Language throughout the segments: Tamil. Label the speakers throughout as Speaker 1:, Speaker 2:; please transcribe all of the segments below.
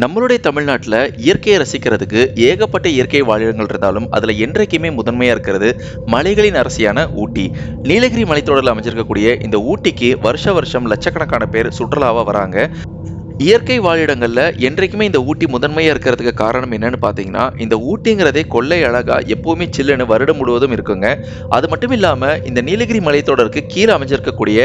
Speaker 1: நம்மளுடைய தமிழ்நாட்டில் இயற்கையை ரசிக்கிறதுக்கு ஏகப்பட்ட இயற்கை வாழிடங்கள் இருந்தாலும் அதில் என்றைக்குமே முதன்மையாக இருக்கிறது மலைகளின் அரசியான ஊட்டி. நீலகிரி மலைத்தொடரில் அமைஞ்சிருக்கக்கூடிய இந்த ஊட்டிக்கு வருஷ வருஷம் லட்சக்கணக்கான பேர் சுற்றுலாவாக வராங்க. இயற்கை வாழிடங்களில் என்றைக்குமே இந்த ஊட்டி முதன்மையாக இருக்கிறதுக்கு காரணம் என்னன்னு பார்த்தீங்கன்னா இந்த ஊட்டிங்கிறதே கொள்ளை அழகா எப்பவுமே சில்லுன்னு வருடம் முழுவதும் இருக்குங்க. அது மட்டும் இல்லாமல் இந்த நீலகிரி மலைத்தொடருக்கு கீழே அமைஞ்சிருக்கக்கூடிய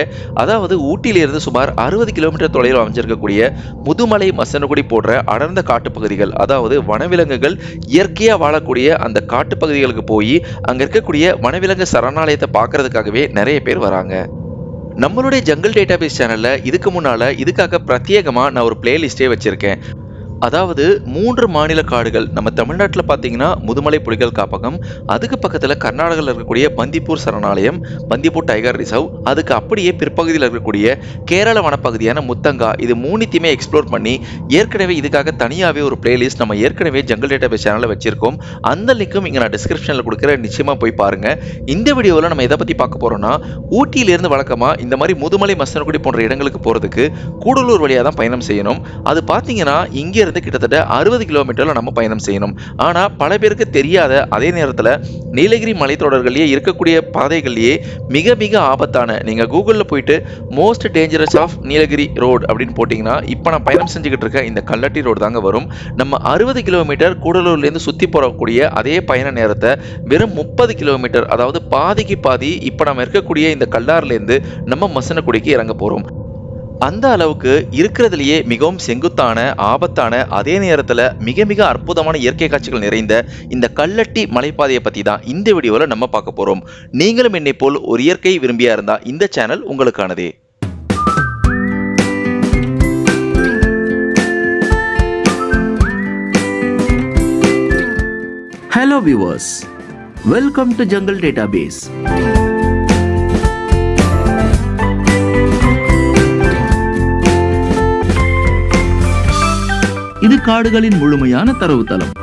Speaker 1: அதாவது ஊட்டியிலிருந்து சுமார் அறுபது கிலோமீட்டர் தொலைவில் அமைஞ்சிருக்கக்கூடிய முதுமலை மசனகுடி போன்ற அடர்ந்த காட்டுப்பகுதிகள் அதாவது வனவிலங்குகள் இயற்கையாக வாழக்கூடிய அந்த காட்டுப்பகுதிகளுக்கு போய் அங்கே இருக்கக்கூடிய வனவிலங்கு சரணாலயத்தை பார்க்கறதுக்காகவே நிறைய பேர் வராங்க. நம்மளுடைய ஜங்கிள் டேட்டாபேஸ் சேனலில் இதுக்கு முன்னால் இதுக்காக பிரத்யேகமாக நான் ஒரு பிளேலிஸ்ட்டே வச்சுருக்கேன். அதாவது மூன்று மாநில காடுகள். நம்ம தமிழ்நாட்டில் பார்த்தீங்கன்னா முதுமலை புலிகள் காப்பகம் அதுக்கு பக்கத்தில் கர்நாடகாவில் இருக்கக்கூடிய பந்திப்பூர் சரணாலயம் பந்திப்பூர் டைகர் ரிசர்வ் அதுக்கு அப்படியே பிற்பகுதியில் இருக்கக்கூடிய கேரள வனப்பகுதியான முத்தங்கா இது மூணுத்தையுமே எக்ஸ்ப்ளோர் பண்ணி ஏற்கனவே இதுக்காக தனியாகவே ஒரு பிளேலிஸ்ட் நம்ம ஏற்கனவே ஜங்கல் டேட்டாபேஸ் சேனலில் வச்சிருக்கோம். அந்த லிங்க்கும் இங்கே நான் டிஸ்கிரிப்ஷனில் கொடுக்குற நிச்சயமாக போய் பாருங்கள் இந்த வீடியோவில் நம்ம எதை பற்றி பார்க்க போகிறோம்னா ஊட்டியிலேருந்து வழக்கமாக இந்த மாதிரி முதுமலை மசனக்குடி போன்ற இடங்களுக்கு போகிறதுக்கு கூடலூர் வழியாக தான் பயணம் செய்யணும். அது பார்த்தீங்கன்னா இங்கே இருந்து கிட்டத்தட்ட அறுபது கிலோமீட்டரில் நம்ம பயணம் செய்யணும். ஆனால் பல பேருக்கு தெரியாத அதே நேரத்தில் நீலகிரி மலைத்தொடர்கள்லேயே இருக்கக்கூடிய பாதைகள்லேயே மிக மிக ஆபத்தான நீங்கள் கூகுளில் போயிட்டு most dangerous of Nilgiri road அப்படின்னு போட்டிங்கன்னா இப்போ நான் பயணம் செஞ்சுக்கிட்டு இருக்க இந்த கல்லட்டி ரோடு தாங்க வரும். நம்ம அறுபது கிலோமீட்டர் கூடலூர்லேருந்து சுற்றி போகக்கூடிய அதே பயண நேரத்தை வெறும் முப்பது கிலோமீட்டர் அதாவது பாதிக்கு பாதி இப்போ நம்ம இருக்கக்கூடிய இந்த கல்லாறுலேருந்து நம்ம மசனக்குடிக்கு இறங்க போகிறோம் அந்த அளவுக்கு இருக்கிறதுலையே மிகவும் செங்குத்தான ஆபத்தான அதே நேரத்தில் மிக மிக அற்புதமான இயற்கை காட்சிகள் நிறைந்த இந்த கல்லட்டி மலைப்பாதையை பற்றி தான் இந்த வீடியோவில் நம்ம பார்க்க போகிறோம் நீங்களும் என்னை போல் ஒரு இயற்கை விரும்பியா இருந்தால் இந்த சேனல் உங்களுக்கானதே.
Speaker 2: Hello welcome welcome to Jungle base காடுகளின் முழுமையான தரவுத்தளம்.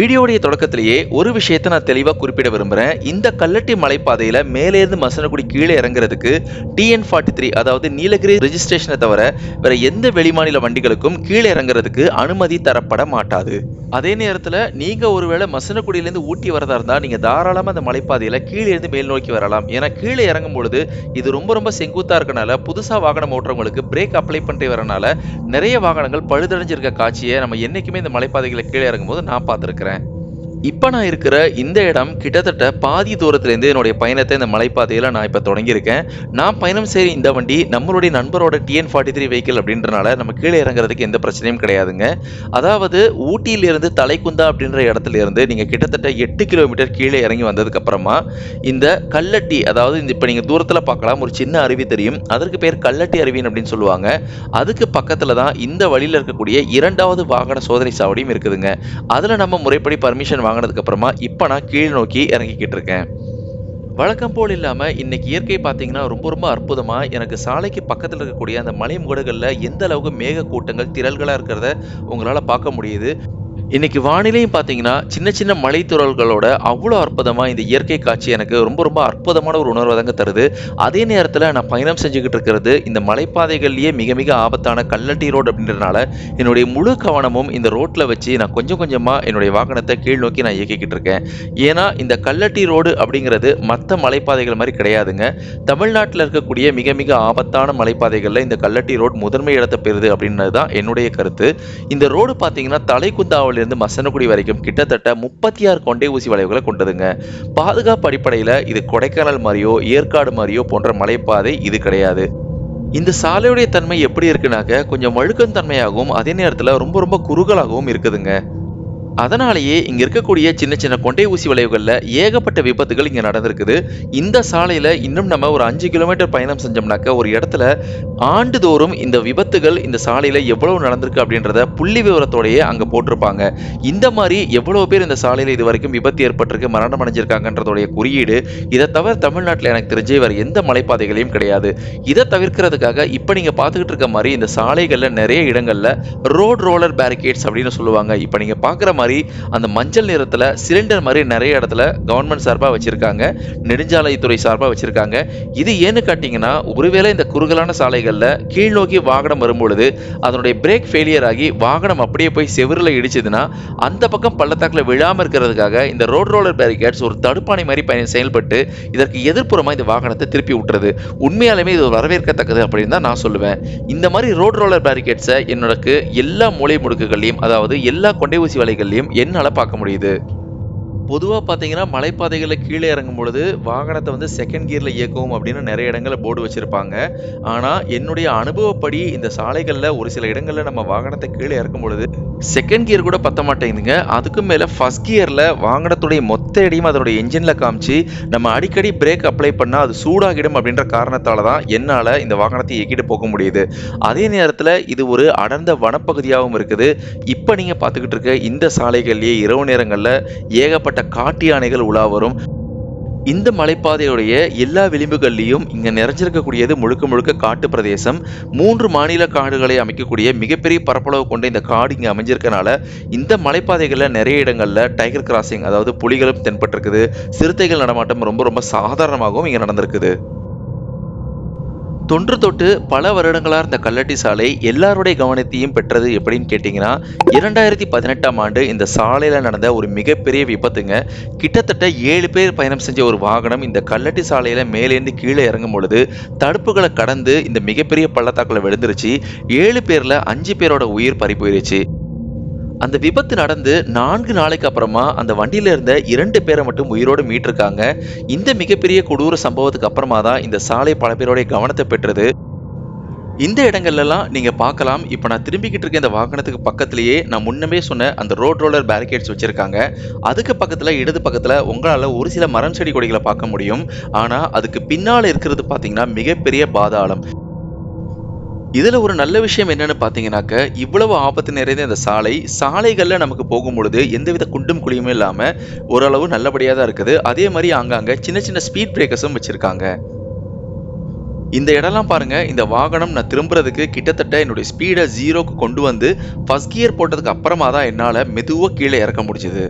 Speaker 1: வீடியோடைய தொடக்கத்திலேயே ஒரு விஷயத்தை நான் தெளிவாக குறிப்பிட விரும்புகிறேன் இந்த கல்லட்டி மலைப்பாதையில் மேலேருந்து மசனக்குடி கீழே இறங்குறதுக்கு டிஎன் ஃபார்ட்டி த்ரீ அதாவது நீலகிரி ரெஜிஸ்ட்ரேஷனை தவிர வேற எந்த வெளிமாநில வண்டிகளுக்கும் கீழே இறங்குறதுக்கு அனுமதி தரப்பட மாட்டாது. அதே நேரத்தில் நீங்கள் ஒருவேளை மசனக்குடியிலேருந்து ஊட்டி வரதா இருந்தால் நீங்கள் தாராளமாக அந்த மலைப்பாதையில் கீழே இருந்து மேல் நோக்கி வரலாம். ஏன்னா கீழே இறங்கும் பொழுது இது ரொம்ப ரொம்ப செங்குத்தாக இருக்கனால புதுசாக வாகனம் ஓட்டுறவங்களுக்கு பிரேக் அப்ளை பண்ணிட்டு வரனால நிறைய வாகனங்கள் பழுதடைஞ்சிருக்க காட்சியை நம்ம என்றைக்குமே இந்த மலைப்பாதைகளை கீழே இறங்கும்போது நான் பார்த்துருக்கேன் இப்போ நான் இருக்கிற இந்த இடம் கிட்டத்தட்ட பாதி தூரத்துலேருந்து என்னுடைய பயணத்தை இந்த மலைப்பாதையில் நான் இப்போ தொடங்கியிருக்கேன். நான் பயணம் செய்கிற இந்த வண்டி நம்மளுடைய நண்பரோட டிஎன் ஃபார்ட்டி த்ரீ வெஹிக்கிள் அப்படின்றனால நம்ம கீழே இறங்குறதுக்கு எந்த பிரச்சனையும் கிடையாதுங்க. அதாவது ஊட்டியிலிருந்து தலைக்குந்தா அப்படின்ற இடத்துல இருந்து நீங்கள் கிட்டத்தட்ட எட்டு கிலோமீட்டர் கீழே இறங்கி வந்ததுக்கப்புறமா இந்த கல்லட்டி அதாவது இந்த இப்போ நீங்கள் தூரத்தில் பார்க்கலாம் ஒரு சின்ன அருவி தெரியும். அதற்கு பேர் கல்லட்டி அருவின்னு அப்படின்னு சொல்லுவாங்க. அதுக்கு பக்கத்தில் தான் இந்த வழியில் இருக்கக்கூடிய இரண்டாவது வாகன சோதனை சாவடியும் இருக்குதுங்க. அதில் நம்ம முறைப்படி பர்மிஷன் வாங்கினதுக்கு அப்புறமா இப்போ நான் கீழ் நோக்கி இறங்கிக்கிட்டு இருக்கேன் வழக்கம் போல் இல்லாமல் இன்னைக்கு இயற்கை பார்த்தீங்கன்னா ரொம்ப ரொம்ப அற்புதமாக எனக்கு சாலைக்கு பக்கத்தில் இருக்கக்கூடிய அந்த மலை முகடுகளில் எந்த அளவுக்கு மேக கூட்டங்கள் திரள்களாக இருக்கிறத உங்களால் பார்க்க முடியுது. இன்னைக்கு வானிலையும் பார்த்தீங்கன்னா சின்ன சின்ன மலைத்துறல்களோட அவ்வளோ அற்புதமாக இந்த இயற்கை காட்சி எனக்கு ரொம்ப ரொம்ப அற்புதமான ஒரு உணர்வை தாங்க தருது. அதே நேரத்தில் நான் பயணம் செஞ்சுக்கிட்டு இருக்கிறது இந்த மலைப்பாதைகள்லேயே மிக மிக ஆபத்தான கல்லட்டி ரோடு அப்படின்றனால என்னுடைய முழு கவனமும் இந்த ரோட்டில் வச்சு நான் கொஞ்சம் கொஞ்சமாக என்னுடைய வாகனத்தை கீழ் நோக்கி நான் இயக்கிக்கிட்டு இருக்கேன். ஏன்னா இந்த கல்லட்டி ரோடு அப்படிங்கிறது மற்ற மலைப்பாதைகள் மாதிரி கிடையாதுங்க. தமிழ்நாட்டில் இருக்கக்கூடிய மிக மிக ஆபத்தான மலைப்பாதைகளில் இந்த கல்லட்டி ரோடு முதன்மை இடத்தை பெறுது அப்படின்றது தான் என்னுடைய கருத்து. இந்த ரோடு பார்த்தீங்கன்னா இருந்து மசனகுடி வரைக்கும் கிட்டத்தட்ட முப்பத்தி ஆறு கொண்டை ஊசி வளைவுகளை கொண்டதுங்க. பாதுகாப்பு அடிப்படையில் இது கொடைக்கானல் மாதிரியோ ஏற்காடு மாதிரியோ போன்ற மலைப்பாதை இது கிடையாது. இந்த சாலையுடைய தன்மை எப்படி இருக்குனாக்க கொஞ்சம் வழுக்கும் தன்மையாகவும் அதே நேரத்தில் ரொம்ப ரொம்ப குறுகலாகவும் இருக்குதுங்க. அதனாலேயே இங்கே இருக்கக்கூடிய சின்ன சின்ன கொண்டை ஊசி வளைவுகளில் ஏகப்பட்ட விபத்துகள் இங்கே நடந்திருக்குது. இந்த சாலையில் இன்னும் நம்ம ஒரு அஞ்சு கிலோமீட்டர் பயணம் செஞ்சோம்னாக்க ஒரு இடத்துல ஆண்டுதோறும் இந்த விபத்துகள் இந்த சாலையில் எவ்வளவு நடந்திருக்கு அப்படின்றத புள்ளி விவரத்தோடையே அங்கே போட்டிருப்பாங்க. இந்த மாதிரி எவ்வளோ பேர் இந்த சாலையில் இது வரைக்கும் விபத்து ஏற்பட்டிருக்கு மரணம் அடைஞ்சிருக்காங்கன்றதோடைய குறியீடு இதை தவிர தமிழ்நாட்டில் எனக்கு தெரிஞ்சு வேறு எந்த மலைப்பாதைகளையும் கிடையாது. இதை தவிர்க்கிறதுக்காக இப்போ நீங்கள் பார்த்துக்கிட்டு இருக்க மாதிரி இந்த சாலைகளில் நிறைய இடங்களில் ரோட் ரோலர் பேரிகேட்ஸ் அப்படின்னு சொல்லுவாங்க. இப்போ நீங்கள் பார்க்குற மாதிரி அந்த மஞ்சள் நிறத்துல சிலிண்டர் மாதிரி நிறைய இடத்துல கவர்மெண்ட் சார்பா வச்சிருக்காங்க. நெடுஞ்சாலைத்துறை சார்பா வச்சிருக்காங்க. இது ஏன்னு காட்டிங்கன்னா ஒருவேளை இந்த குறுகலான சாலைகளில் கீழ் நோக்கி வாகனம் வரும்பொழுது அதனுடைய பிரேக் ஃபெயிலியர் ஆகி வாகனம் அப்படியே போய் செவுருல இடிச்சதுன்னா அந்த பக்கம் பள்ளத்தாக்குல விழாம இருக்கிறதுக்காக இந்த ரோட் ரோலர் பேரிகேட்ஸ் ஒரு தடுப்பாணை மாதிரி பயன் செயல்பட்டு இதற்கு எதிர்ப்புறமா இந்த வாகனத்தை திருப்பி விட்டுறது. உண்மையாலுமே இது வரவேற்கத்தக்கது அப்படின்னு தான் நான் சொல்லுவேன். இந்த மாதிரி ரோட் ரோலர் பேரிகேட்ஸை என்னோட எல்லா மூலை முடுக்குகள்லையும் அதாவது எல்லா கொண்டை ஊசி வலைகள்லையும் என்னால் பார்க்க முடியுது. பொதுவாக பார்த்தீங்கன்னா மலைப்பாதைகளில் கீழே இறங்கும் பொழுது வாகனத்தை வந்து செகண்ட் கியரில் இயக்கவும் அப்படின்னு நிறைய இடங்களில் போர்டு வச்சுருப்பாங்க. ஆனால் என்னுடைய அனுபவப்படி இந்த சாலைகளில் ஒரு சில இடங்களில் நம்ம வாகனத்தை கீழே இறக்கும் பொழுது செகண்ட் கியர் கூட பத்த மாட்டேங்குதுங்க. அதுக்கும் மேலே ஃபஸ்ட் கியரில் வாகனத்துடைய மொத்த இடையும் அதனுடைய என்ஜினில் காமிச்சு நம்ம அடிக்கடி பிரேக் அப்ளை பண்ணால் அது சூடாகிடும் அப்படின்ற காரணத்தால் தான் என்னால் இந்த வாகனத்தை இயக்கிட்டு போக முடியுது. அதே நேரத்தில் இது ஒரு அடர்ந்த வனப்பகுதியாகவும் இருக்குது. இப்போ நீங்கள் பார்த்துக்கிட்டு இருக்க இந்த சாலைகள்லேயே இரவு நேரங்களில் ஏகப்பட்ட காட்டு யானைகள் உலா வரும். இந்த மலைப்பாதையுடைய எல்லா விளிம்புகள்லையும் இங்க நிறைஞ்சிருக்கக்கூடியது முழுக்க முழுக்க காட்டு பிரதேசம். மூன்று மாநில காடுகளை அமைக்கக்கூடிய மிகப்பெரிய பரப்பளவு கொண்ட இந்த காடு இங்க அமைஞ்சிருக்கனால இந்த மலைப்பாதைகள்ல நிறைய இடங்கள்ல டைகர் கிராசிங் அதாவது புலிகளும் தென்பட்டிருக்குது. சிறுத்தைகள் நடமாட்டம் ரொம்ப ரொம்ப சாதாரணமாகவும் இங்க நடந்திருக்குது. தொன்று தொட்டு பல வருடங்களாக இருந்த கல்லட்டி சாலை எல்லாருடைய கவனத்தையும் பெற்றது எப்படின்னு கேட்டிங்கன்னா இரண்டாயிரத்தி பதினெட்டாம் ஆண்டு இந்த சாலையில் நடந்த ஒரு மிகப்பெரிய விபத்துங்க. கிட்டத்தட்ட ஏழு பேர் பயணம் செஞ்ச ஒரு வாகனம் இந்த கல்லட்டி சாலையில் மேலேருந்து கீழே இறங்கும் பொழுது தடுப்புகளை கடந்து இந்த மிகப்பெரிய பள்ளத்தாக்கில் விழுந்துருச்சு. ஏழு பேரில் அஞ்சு பேரோட உயிர் பறி போயிருச்சு அந்த விபத்து நடந்து நான்கு நாளைக்கு அப்புறமா அந்த வண்டியில இருந்த இரண்டு பேரை மட்டும் உயிரோடு மீட்டிருக்காங்க. இந்த மிகப்பெரிய கொடூர சம்பவத்துக்கு அப்புறமா தான் இந்த சாலை பல பேருடைய கவனத்தை பெற்றது. இந்த இடங்கள்லாம் நீங்க பார்க்கலாம். இப்போ நான் திரும்பிக்கிட்டு இருக்க இந்த வாகனத்துக்கு பக்கத்திலேயே நான் முன்னமே சொன்ன அந்த ரோட் ரோலர் பேரிகேட்ஸ் வச்சிருக்காங்க. அதுக்கு பக்கத்துல இடது பக்கத்துல உங்களால ஒரு சில மரம் செடி கொடிகளை பார்க்க முடியும். ஆனா அதுக்கு பின்னால இருக்கிறது பாத்தீங்கன்னா மிகப்பெரிய பாதாளம். இதில் ஒரு நல்ல விஷயம் என்னன்னு பார்த்தீங்கன்னாக்க இவ்வளவு ஆபத்து நிறைந்த இந்த சாலை சாலைகளில் நமக்கு போகும் பொழுது எந்தவித குண்டும் குழியுமே இல்லாமல் ஓரளவு நல்லபடியாக தான் இருக்குது. அதே மாதிரி அங்கங்க சின்ன சின்ன ஸ்பீட் பிரேக்கர்ஸும் வச்சுருக்காங்க. இந்த இடம்லாம் பாருங்கள் இந்த வாகனம் நான் திரும்புறதுக்கு கிட்டத்தட்ட என்னுடைய ஸ்பீடை ஜீரோக்கு கொண்டு வந்து ஃபஸ்ட் கியர் போட்டதுக்கு அப்புறமா தான் என்னால் மெதுவாக கீழே இறக்க முடிஞ்சுது.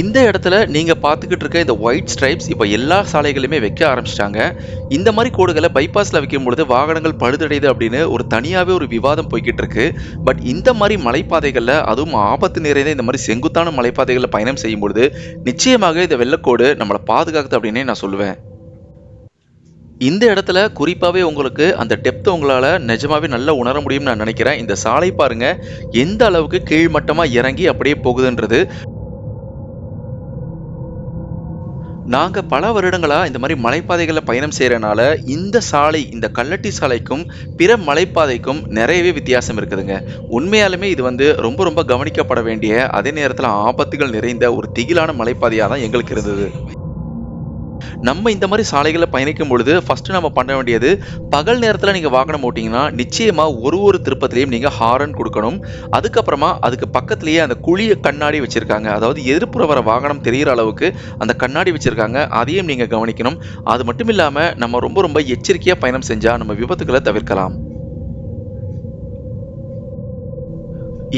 Speaker 1: இந்த இடத்துல நீங்கள் பார்த்துக்கிட்டு இருக்க இந்த ஒயிட் ஸ்ட்ரைப்ஸ் இப்போ எல்லா சாலைகளையுமே வைக்க ஆரம்பிச்சிட்டாங்க. இந்த மாதிரி கோடுகளை பைபாஸில் வைக்கும் பொழுது வாகனங்கள் பழுதடையுது அப்படின்னு ஒரு தனியாகவே ஒரு விவாதம் போய்கிட்டு இருக்கு. பட் இந்த மாதிரி மலைப்பாதைகளில் அதுவும் ஆபத்து நிறைந்த இந்த மாதிரி செங்குத்தான மலைப்பாதைகளில் பயணம் செய்யும் பொழுது நிச்சயமாக இந்த வெள்ளக்கோடு நம்மளை பாதுகாக்குது அப்படின்னே நான் சொல்லுவேன். இந்த இடத்துல குறிப்பாகவே உங்களுக்கு அந்த டெப்த் உங்களால் நிஜமாகவே நல்லா உணர முடியும்னு நான் நினைக்கிறேன். இந்த சாலை பாருங்கள் எந்த அளவுக்கு கீழ்மட்டமாக இறங்கி அப்படியே போகுதுன்றது. நாங்கள் பல வருடங்களாக இந்த மாதிரி மலைப்பாதைகளில் பயணம் செய்கிறனால இந்த சாலை இந்த கல்லட்டி சாலைக்கும் பிற மலைப்பாதைக்கும் நிறையவே வித்தியாசம் இருக்குதுங்க. உண்மையாலுமே இது வந்து ரொம்ப ரொம்ப கவனிக்கப்பட வேண்டிய அதே நேரத்தில் ஆபத்துகள் நிறைந்த ஒரு திகிலான மலைப்பாதையாக தான் எங்களுக்கு இருந்தது. நம்ம இந்த மாதிரி சாலைகளில் பயணிக்கும் பொழுது ஃபஸ்ட்டு நம்ம பண்ண வேண்டியது பகல் நேரத்தில் நீங்கள் வாகனம் ஓட்டிங்கன்னா நிச்சயமாக ஒரு ஒரு திருப்பத்திலையும் நீங்கள் ஹாரன் கொடுக்கணும். அதுக்கப்புறமா அதுக்கு பக்கத்துலேயே அந்த குழிய கண்ணாடி வச்சுருக்காங்க. அதாவது எதிர்ப்புற வர வாகனம் தெரிகிற அளவுக்கு அந்த கண்ணாடி வச்சுருக்காங்க. அதையும் நீங்கள் கவனிக்கணும். அது மட்டும் இல்லாமல் நம்ம ரொம்ப ரொம்ப எச்சரிக்கையாக பயணம் செஞ்சால் நம்ம விபத்துக்களை தவிர்க்கலாம்.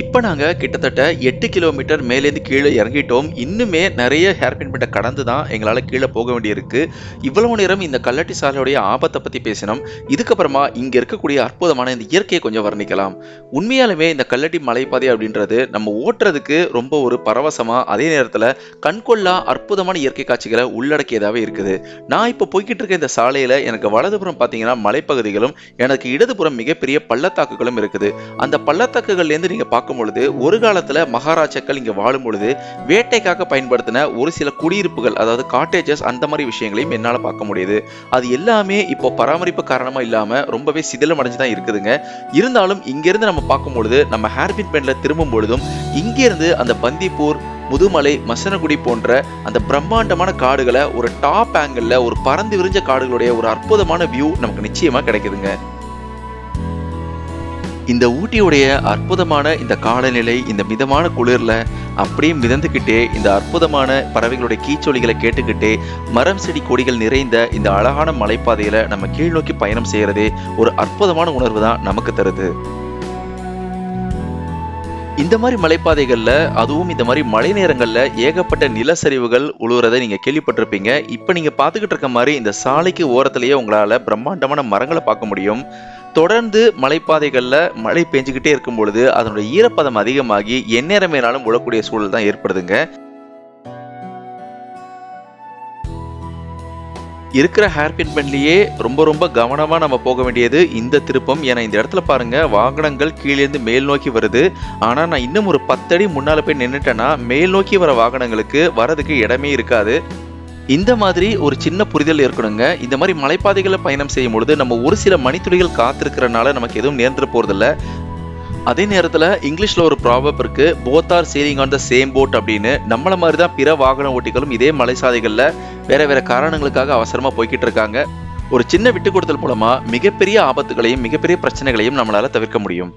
Speaker 1: இப்போ நாங்கள் கிட்டத்தட்ட எட்டு கிலோமீட்டர் மேலேருந்து கீழே இறங்கிட்டோம். இன்னுமே நிறைய ஹேர்பின் பெட்டை கடந்து தான் எங்களால் கீழே போக வேண்டியிருக்கு. இவ்வளவு நேரம் இந்த கல்லட்டி சாலையுடைய ஆபத்தை பற்றி பேசினோம். இதுக்கப்புறமா இங்கே இருக்கக்கூடிய அற்புதமான இந்த இயற்கையை கொஞ்சம் வர்ணிக்கலாம். உண்மையாலுமே இந்த கல்லட்டி மலைப்பாதை அப்படின்றது நம்ம ஓட்டுறதுக்கு ரொம்ப ஒரு பரவசமாக அதே நேரத்தில் கண்கொள்ளா அற்புதமான இயற்கை காட்சிகளை உள்ளடக்கியதாகவே இருக்குது. நான் இப்போ போய்கிட்டு இருக்க இந்த சாலையில் எனக்கு வலதுபுறம் பார்த்தீங்கன்னா மலைப்பகுதிகளும் எனக்கு இடதுபுறம் மிகப்பெரிய பள்ளத்தாக்குகளும் இருக்குது. அந்த பள்ளத்தாக்குகள்லேருந்து நீங்கள் பார்க்கும் பொழுது ஒரு காலத்தில் மகாராஜாக்கள் இங்கே வாழும் பொழுது வேட்டைக்காக பயன்படுத்தின ஒரு சில குடியிருப்புகள் அதாவது காட்டேஜஸ் அந்த மாதிரி விஷயங்களையும் என்னால் பார்க்க முடியுது. அது எல்லாமே இப்போ பராமரிப்பு காரணமாக இல்லாமல் ரொம்பவே சிதிலம் அடைஞ்சு தான் இருக்குதுங்க. இருந்தாலும் இங்கேருந்து நம்ம பார்க்கும் பொழுது நம்ம ஹேர்பின் பெண்ணில் திரும்பும் பொழுதும் இங்கேருந்து அந்த பந்திப்பூர் முதுமலை மசனகுடி போன்ற அந்த பிரம்மாண்டமான காடுகளை ஒரு டாப் ஆங்கிளில் ஒரு பறந்து விரிஞ்ச காடுகளுடைய ஒரு அற்புதமான வியூ நமக்கு நிச்சயமாக கிடைக்குதுங்க. இந்த ஊட்டியுடைய அற்புதமான இந்த காலநிலை இந்த மிதமான குளிர்ல அப்படியே மிதந்துக்கிட்டே இந்த அற்புதமான பறவைகளுடைய கீச்சொலிகளை கேட்டுக்கிட்டே மரம் செடி கொடிகள் நிறைந்த இந்த அழகான மலைப்பாதையில் நம்ம கீழ்நோக்கி பயணம் செய்கிறதே ஒரு அற்புதமான உணர்வு தான் நமக்கு தருது. இந்த மாதிரி மலைப்பாதைகளில் அதுவும் இந்த மாதிரி மழை நேரங்களில் ஏகப்பட்ட நிலச்சரிவுகள் உழுவுறதை நீங்கள் கேள்விப்பட்டிருப்பீங்க. இப்போ நீங்கள் பார்த்துக்கிட்டு இருக்க மாதிரி இந்த சாலைக்கு ஓரத்துலேயே உங்களால் பிரம்மாண்டமான மரங்களை பார்க்க முடியும். தொடர்ந்து மலைப்பாதைகளில் மழை பெஞ்சுக்கிட்டே இருக்கும் பொழுது அதனுடைய ஈரப்பதம் அதிகமாகி எந்நேரம் வேணாலும் விழக்கூடிய சூழல் தான் ஏற்படுதுங்க. இருக்கிற ஹேர்பின் பெண்லயே ரொம்ப ரொம்ப கவனமாக நம்ம போக வேண்டியது இந்த திருப்பம். ஏன்னா இந்த இடத்துல பாருங்கள் வாகனங்கள் கீழேருந்து மேல் நோக்கி வருது. ஆனால் நான் இன்னும் ஒரு பத்தடி முன்னால் போய் நின்றுட்டேன்னா மேல் நோக்கி வர வாகனங்களுக்கு வரதுக்கு இடமே இருக்காது. இந்த மாதிரி ஒரு சின்ன புரிதல் இருக்கணுங்க இந்த மாதிரி மலைப்பாதைகளை பயணம் செய்யும் பொழுது நம்ம ஒரு சில மணித்துளிகள் காத்திருக்கிறனால நமக்கு எதுவும் நேர்ந்துட போகிறதில்ல அதே நேரத்தில் இங்கிலீஷில் ஒரு ப்ராபப் இருக்கு both are sailing on the same boat அப்படின்னு. நம்மள மாதிரி தான் பிற வாகன ஓட்டிகளும் இதே மலைசாதைகளில் வேற வேற காரணங்களுக்காக அவசரமாக போய்கிட்டு இருக்காங்க. ஒரு சின்ன விட்டு கொடுத்தல் மூலமா மிகப்பெரிய ஆபத்துகளையும் மிகப்பெரிய பிரச்சனைகளையும் நம்மளால தவிர்க்க முடியும்.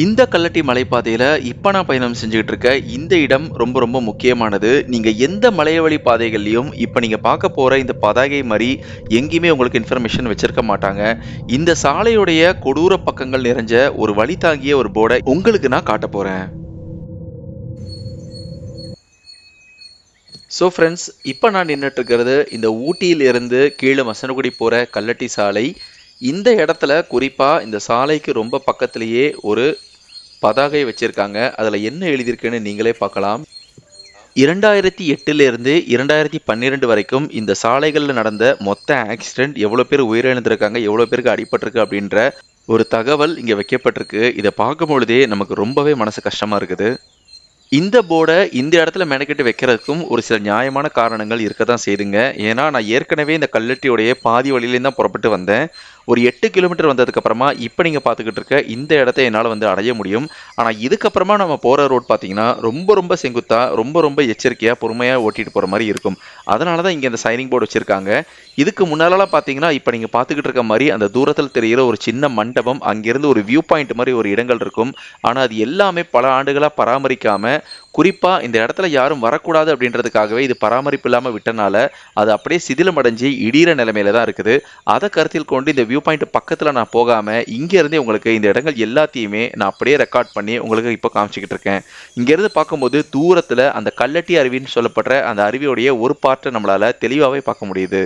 Speaker 1: இந்த கல்லட்டி மலைப்பாதையில் இப்போ நான் பயணம் செஞ்சுக்கிட்டு இருக்க இந்த இடம் ரொம்ப ரொம்ப முக்கியமானது. நீங்கள் எந்த மலையவழி பாதைகள்லையும் இப்போ நீங்கள் பார்க்க போகிற இந்த பதாகை மாதிரி எங்கேயுமே உங்களுக்கு இன்ஃபர்மேஷன் வச்சுருக்க மாட்டாங்க. இந்த சாலையுடைய கொடூர பக்கங்கள் நிறைஞ்ச ஒரு வழி தாங்கிய ஒரு போர்டை உங்களுக்கு நான் காட்ட போகிறேன் ஸோ ஃப்ரெண்ட்ஸ் இப்போ நான் நின்றுட்டு இருக்கிறது இந்த ஊட்டியிலிருந்து கீழே மசனகுடி போகிற கல்லட்டி சாலை. இந்த இடத்துல குறிப்பாக இந்த சாலைக்கு ரொம்ப பக்கத்திலேயே ஒரு பதாகை வச்சுருக்காங்க. அதில் என்ன எழுதியிருக்குன்னு நீங்களே பார்க்கலாம். இரண்டாயிரத்தி எட்டுலேருந்து இரண்டாயிரத்தி பன்னிரெண்டு வரைக்கும் இந்த சாலைகளில் நடந்த மொத்த ஆக்சிடென்ட் எவ்வளோ பேர் உயிரிழந்திருக்காங்க எவ்வளோ பேருக்கு அடிபட்டிருக்கு அப்படின்ற ஒரு தகவல் இங்கே வைக்கப்பட்டிருக்கு. இதை பார்க்கும் பொழுதே நமக்கு ரொம்பவே மனசு கஷ்டமாக இருக்குது. இந்த போர்டை இந்த இடத்துல மெனக்கெட்டு வைக்கிறதுக்கும் ஒரு சில நியாயமான காரணங்கள் இருக்க தான் செய்துங்க. ஏன்னா நான் ஏற்கனவே இந்த கல்லட்டியோடைய பாதி வழியிலேருந்து தான் புறப்பட்டு வந்தேன். ஒரு எட்டு கிலோமீட்டர் வந்ததுக்கப்புறமா இப்போ நீங்கள் பார்த்துக்கிட்டு இருக்க இந்த இடத்த என்னால் வந்து அடைய முடியும். ஆனால் இதுக்கப்புறமா நம்ம போகிற ரோட் பார்த்தீங்கன்னா ரொம்ப ரொம்ப செங்குத்தாக ரொம்ப ரொம்ப எச்சரிக்கையாக பொறுமையாக ஓட்டிட்டு போகிற மாதிரி இருக்கும். அதனால தான் இங்கே இந்த சைனிங் போர்டு வச்சுருக்காங்க. இதுக்கு முன்னாலலாம் பார்த்தீங்கன்னா இப்போ நீங்கள் பார்த்துக்கிட்டு இருக்க மாதிரி அந்த தூரத்தில் தெரிகிற ஒரு சின்ன மண்டபம் அங்கேருந்து ஒரு வியூ பாயிண்ட் மாதிரி ஒரு இடங்கள் இருக்கும். ஆனால் அது எல்லாமே பல ஆண்டுகளாக பராமரிக்காமல் குறிப்பாக இந்த இடத்துல யாரும் வரக்கூடாது அப்படின்றதுக்காகவே இது பராமரிப்பு இல்லாமல் விட்டனால அது அப்படியே சிதிலமடைஞ்சு இடிகிற நிலைமையில தான் இருக்குது. அதை கருத்தில் கொண்டு இந்த வியூ பாயிண்ட் பக்கத்தில் நான் போகாமல் இங்கேருந்தே உங்களுக்கு இந்த இடங்கள் எல்லாத்தையுமே நான் அப்படியே ரெக்கார்ட் பண்ணி உங்களுக்கு இப்போ காமிச்சிக்கிட்டு இருக்கேன். இங்கேருந்து பார்க்கும்போது தூரத்தில் அந்த கல்லட்டி அருவின்னு சொல்லப்படுற அந்த அருவியோடைய ஒரு பார்ட்டை நம்மளால் தெளிவாகவே பார்க்க முடியுது.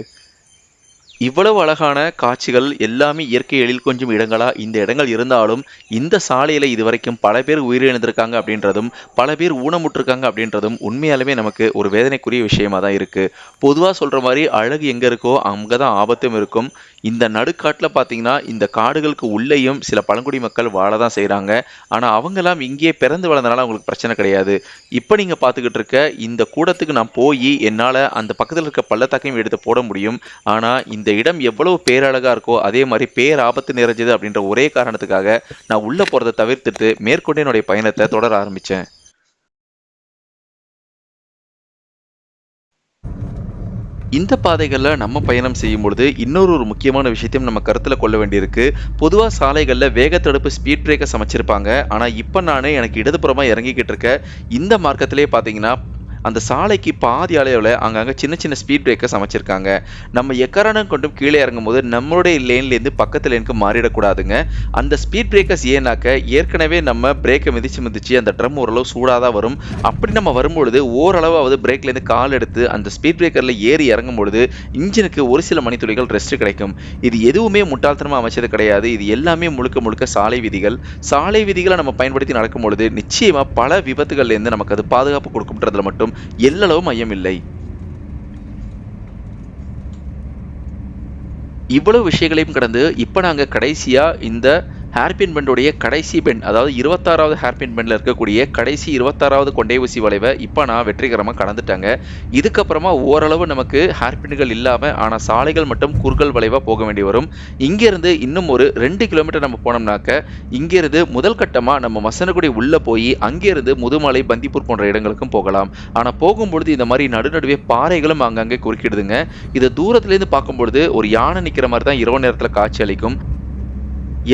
Speaker 1: இவ்வளவு அழகான காட்சிகள் எல்லாமே இயற்கை எழில் கொஞ்சம் இடங்களா இந்த இடங்கள் இருந்தாலும் இந்த சாலையில இதுவரைக்கும் பல பேர் உயிரிழந்திருக்காங்க அப்படின்றதும் பல பேர் ஊனமுற்றிருக்காங்க அப்படின்றதும் உண்மையாலுமே நமக்கு ஒரு வேதனைக்குரிய விஷயமா தான் இருக்கு. பொதுவா சொல்ற மாதிரி அழகு எங்க இருக்கோ அங்கதான் ஆபத்தும் இருக்கும். இந்த நடுக்காட்டில் பார்த்தீங்கன்னா இந்த காடுகளுக்கு உள்ளேயும் சில பழங்குடி மக்கள் வாழ தான் செய்கிறாங்க ஆனால் அவங்கெல்லாம் இங்கேயே பிறந்து வளர்ந்தனால அவங்களுக்கு பிரச்சனை கிடையாது. இப்போ நீங்கள் பார்த்துக்கிட்டு இருக்க இந்த கூடத்துக்கு நான் போய் என்னால் அந்த பக்கத்தில் இருக்க பள்ளத்தாக்கையும் எடுத்து போட முடியும். ஆனால் இந்த இடம் எவ்வளவு பேரழகாக இருக்கோ அதே மாதிரி பேராபத்து நிறைஞ்சது அப்படின்ற ஒரே காரணத்துக்காக நான் உள்ளே போகிறத தவிர்த்துட்டு மேற்கொண்டு என்னுடைய பயணத்தை தொடர ஆரம்பித்தேன் இந்த பாதைகளில் நம்ம பயணம் செய்யும் பொழுது இன்னொரு ஒரு முக்கியமான விஷயத்தையும் நம்ம கருத்தில் கொள்ள வேண்டியிருக்கு. பொதுவாக சாலைகளில் வேகத்தடுப்பு ஸ்பீட் பிரேக்கை சமைச்சிருப்பாங்க. ஆனால் இப்போ நான் எனக்கு இடதுபுறமாக இறங்கிக்கிட்டு இருக்க. இந்த மார்க்கத்திலே பார்த்தீங்கன்னா அந்த சாலைக்கு பாதி அளவில் அங்கங்கே சின்ன சின்ன ஸ்பீட் பிரேக்கர்ஸ் அமைச்சிருக்காங்க. நம்ம எக்காரணம் கொண்டும் கீழே இறங்கும் போது நம்மளுடைய லேன்லேருந்து பக்கத்து லேனுக்கு மாறிடக்கூடாதுங்க. அந்த ஸ்பீட் பிரேக்கர்ஸ் ஏன்னாக்க ஏற்கனவே நம்ம பிரேக்கை மிதிச்சு மிதிச்சு அந்த ட்ரம் ஓரளவு சூடாக தான் வரும். அப்படி நம்ம வரும்பொழுது ஓரளவாவது பிரேக்லேருந்து கால் எடுத்து அந்த ஸ்பீட் பிரேக்கரில் ஏறி இறங்கும் பொழுது இன்ஜினுக்கு ஒரு சில மணித்துளிகள் ரெஸ்ட் கிடைக்கும். இது எதுவுமே முட்டாள்தனமாக அமைச்சது கிடையாது. இது எல்லாமே முழுக்க முழுக்க சாலை விதிகள். சாலை விதிகளை நம்ம பயன்படுத்தி நடக்கும் பொழுது நிச்சயமாக பல விபத்துகள்லேருந்து நமக்கு அது பாதுகாப்பு கொடுக்கும்ன்றதுல மட்டும் எல்லளவு மையம் இல்லை இவ்வளவு விஷயங்களையும் கடந்து இப்போ நாங்கள் கடைசியாக இந்த ஹேர்பின் பெண்டோடைய கடைசி பெண்ட் அதாவது இருபத்தாறாவது ஹேர்பின் பெண்டில் இருக்கக்கூடிய கடைசி இருபத்தாறாவது கொண்டை ஊசி வளைவை இப்போ நான் வெற்றிகரமாக கடந்துட்டாங்க. இதுக்கப்புறமா ஓரளவு நமக்கு ஹேர்பின்கள் இல்லாமல் ஆனால் சாலைகள் மட்டும் குறுகல் வளைவாக போக வேண்டி வரும். இங்கேருந்து இன்னும் ஒரு ரெண்டு கிலோமீட்டர் நம்ம போனோம்னாக்க இங்கேருந்து முதல் கட்டமாக நம்ம மசனகுடி உள்ளே போய் அங்கேருந்து முதுமலை பந்திப்பூர் போன்ற இடங்களுக்கும் போகலாம். ஆனால் போகும்பொழுது இந்த மாதிரி நடுநடுவே பாறைகளும் அங்கங்கே குறுக்கிடுதுங்க. இதை தூரத்துலேருந்து பார்க்கும்பொழுது ஒரு யானை நிற்கிற மாதிரி தான் இரவு நேரத்தில் காட்சி அளிக்கும்.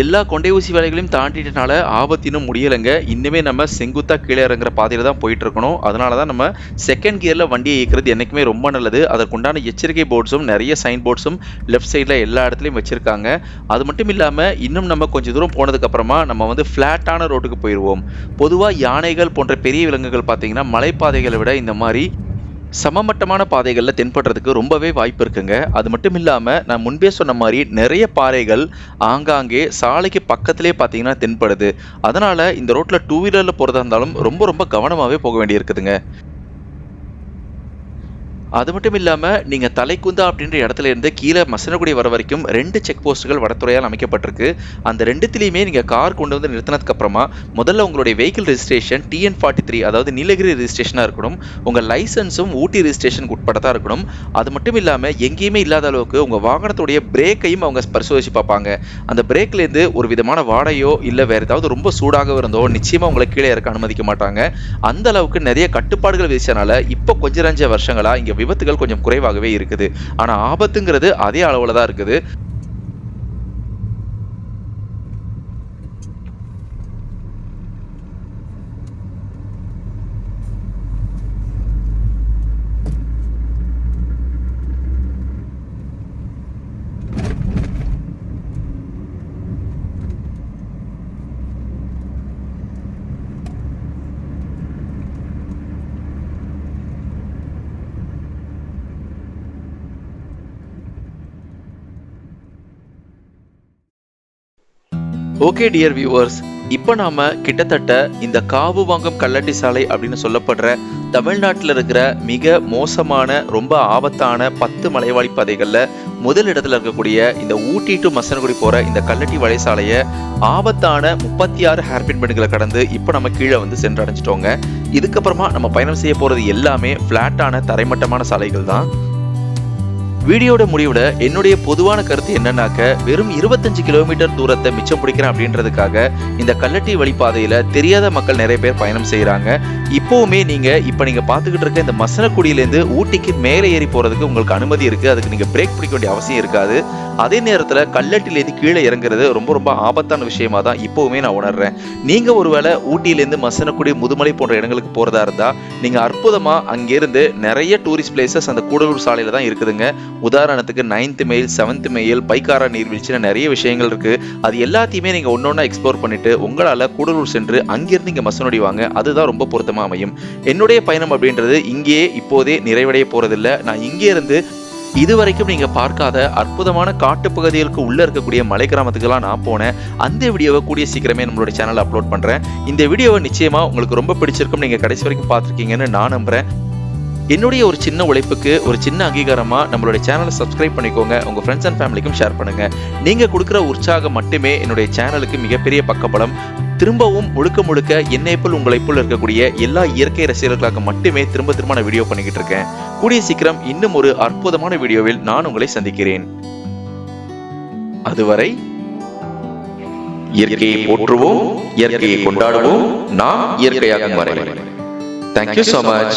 Speaker 1: எல்லா கொண்டை ஊசி வேலைகளையும் தாண்டிட்டனால ஆபத்து இன்னும் முடியலைங்க. இன்னுமே நம்ம செங்குத்தா கீழே இறங்குற பாதையில் தான் போயிட்டு இருக்கணும் அதனால தான் நம்ம செகண்ட் கியரில் வண்டியை இயக்கிறது என்றைக்குமே ரொம்ப நல்லது. அதற்குண்டான எச்சரிக்கை போர்ட்ஸும் நிறைய சைன் போர்ட்ஸும் லெஃப்ட் சைடில் எல்லா இடத்துலையும் வச்சுருக்காங்க. அது மட்டும் இல்லாமல் இன்னும் நம்ம கொஞ்சம் தூரம் போனதுக்கப்புறமா நம்ம வந்து ஃப்ளாட்டான ரோட்டுக்கு போயிடுவோம் பொதுவாக யானைகள் போன்ற பெரிய விலங்குகள் பார்த்தீங்கன்னா மலைப்பாதைகளை விட இந்த மாதிரி சமமட்டமான பாதைகளில் தென்படுறதுக்கு ரொம்பவே வாய்ப்பு இருக்குங்க. அது மட்டும் இல்லாமல் நான் முன்பே சொன்ன மாதிரி நிறைய பாறைகள் ஆங்காங்கே சாலைக்கு பக்கத்திலே பார்த்தீங்கன்னா தென்படுது. அதனால் இந்த ரோட்டில் டூ வீலரில் போகிறதா இருந்தாலும் ரொம்ப ரொம்ப கவனமாகவே போக வேண்டியிருக்குதுங்க. அது மட்டும் இல்லாமல் நீங்கள் தலைக்குந்தா அப்படின்ற இடத்துல இருந்து கீழே மசனகுடி வர வரைக்கும் ரெண்டு செக் போஸ்ட்டுகள் வடத்துறையால் அமைக்கப்பட்டிருக்கு. அந்த ரெண்டுத்திலையுமே நீங்கள் கார் கொண்டு வந்து நிறுத்தினதுக்கப்புறமா முதல்ல உங்களுடைய vehicle registration TN forty three அதாவது நீலகிரி ரெஜிஸ்ட்ரேஷனாக இருக்கணும். உங்கள் லைசன்ஸும் ஊட்டி ரிஜிஸ்ட்ரேஷனுக்கு உட்பட தான் இருக்கணும். அது மட்டும் இல்லாமல் எங்கேயுமே இல்லாத அளவுக்கு உங்கள் வாகனத்துடைய பிரேக்கையும் அவங்க பரிசோதிச்சு பார்ப்பாங்க. அந்த பிரேக்லேருந்து ஒரு விதமான வாடையோ இல்லை வேறு ஏதாவது ரொம்ப சூடாக இருந்தோ நிச்சயமாக உங்களை கீழே இறக்க அனுமதிக்க மாட்டாங்க. அந்த அளவுக்கு நிறைய கட்டுப்பாடுகள் விதிச்சனால இப்போ கொஞ்சம் ரஞ்ச வருஷங்களாக இங்கே விபத்துகள் கொஞ்சம் குறைவாகவே இருக்குது. ஆனால் ஆபத்துங்கிறது அதே அளவில் தான் இருக்குது. ஓகே டியர் வியூவர்ஸ் இப்போ நாம் கிட்டத்தட்ட இந்த காவு வாங்கும் கல்லட்டி சாலை அப்படின்னு சொல்லப்படுற தமிழ்நாட்டில் இருக்கிற மிக மோசமான ரொம்ப ஆபத்தான பத்து மலைவாழி பாதைகளில் முதல் இடத்துல இருக்கக்கூடிய இந்த ஊட்டி டு மசனகுடி போகிற இந்த கல்லட்டி வலை சாலையை ஆபத்தான முப்பத்தி ஆறு ஹேர்பின் பெண்களை கடந்து இப்போ நம்ம கீழே வந்து சென்றடைஞ்சிட்டோங்க. இதுக்கப்புறமா நம்ம பயணம் செய்ய போகிறது எல்லாமே ஃப்ளாட்டான தரைமட்டமான சாலைகள் தான். வீடியோட முடிவுல என்னுடைய பொதுவான கருத்து என்னன்னாக்க வெறும் இருபத்தஞ்சு கிலோமீட்டர் தூரத்தை மிச்சம் பிடிக்கிறேன் அப்படின்றதுக்காக இந்த கல்லட்டி வழிப்பாதையில தெரியாத மக்கள் நிறைய பேர் பயணம் செய்யறாங்க இப்போவுமே நீங்க இப்ப நீங்க பாத்துக்கிட்டு இருக்க இந்த மசனக்குடியிலேருந்து ஊட்டிக்கு மேலே ஏறி போறதுக்கு உங்களுக்கு அனுமதி இருக்கு. அதுக்கு நீங்க பிரேக் பிடிக்க வேண்டிய அவசியம் இருக்காது. அதே நேரத்துல கல்லட்டிலேருந்து கீழே இறங்குறது ரொம்ப ரொம்ப ஆபத்தான விஷயமா தான் இப்போவுமே நான் உணர்றேன். நீங்க ஒருவேளை ஊட்டியிலேருந்து மசனக்குடி முதுமலை போன்ற இடங்களுக்கு போறதா இருந்தா நீங்க அற்புதமா அங்கிருந்து நிறைய டூரிஸ்ட் பிளேசஸ் அந்த கூடலூர் சாலையில தான் இருக்குதுங்க. உதாரணத்துக்கு ninth mile seventh mile Pykara நீர்வீழ்ச்சின்னு நிறைய விஷயங்கள் இருக்குது அது எல்லாத்தையுமே நீங்கள் ஒன்றொன்றா எக்ஸ்ப்ளோர் பண்ணிவிட்டு உங்களால் கூடலூர் சென்று அங்கேருந்து இங்கே மசனோடி வாங்க. அதுதான் ரொம்ப பொருத்தமாக அமையும். என்னுடைய பயணம் அப்படின்றது இங்கேயே இப்போதே நிறைவடைய போகிறதில்ல நான் இங்கேருந்து இதுவரைக்கும் நீங்கள் பார்க்காத அற்புதமான காட்டுப்பகுதிகளுக்கு உள்ளே இருக்கக்கூடிய மலை கிராமத்துக்கெல்லாம் நான் போனேன். அந்த வீடியோவை கூடிய சீக்கிரமே நம்மளோட சேனல் அப்லோட் பண்ணுறேன் இந்த வீடியோவை நிச்சயமாக உங்களுக்கு ரொம்ப பிடிச்சிருக்கும் நீங்கள் கடைசி வரைக்கும் பார்த்துருக்கீங்கன்னு நான் நம்புகிறேன் என்னுடைய ஒரு சின்ன உழைப்புக்கு ஒரு சின்ன அங்கீகாரமா நம்மளுடைய சேனலை சப்ஸ்கிரைப் பண்ணிக்கோங்க. உங்க ஃப்ரெண்ட்ஸ் அண்ட் ஃபேமிலிக்கும் ஷேர் பண்ணுங்க. நீங்க கொடுக்குற உற்சாகம் மட்டுமே என்னுடைய சேனலுக்கு மிகப்பெரிய பக்கபலம். திரும்பவும் முழுக்க முழுக்க என்னை போல் உங்களை போல் இருக்கக்கூடிய எல்லா இயற்கை ரசிகர்களுக்காக மட்டுமே திரும்ப திரும்ப நான் வீடியோ பண்ணிக்கிட்டு இருக்கேன். கூடிய சீக்கிரம் இன்னும் ஒரு அற்புதமான வீடியோவில் நான் உங்களை சந்திக்கிறேன். அதுவரை இயற்கையை போற்றுவோம் இயற்கையை கொண்டாடுவோம். நாம் இயற்கையாக வரை thank you so much.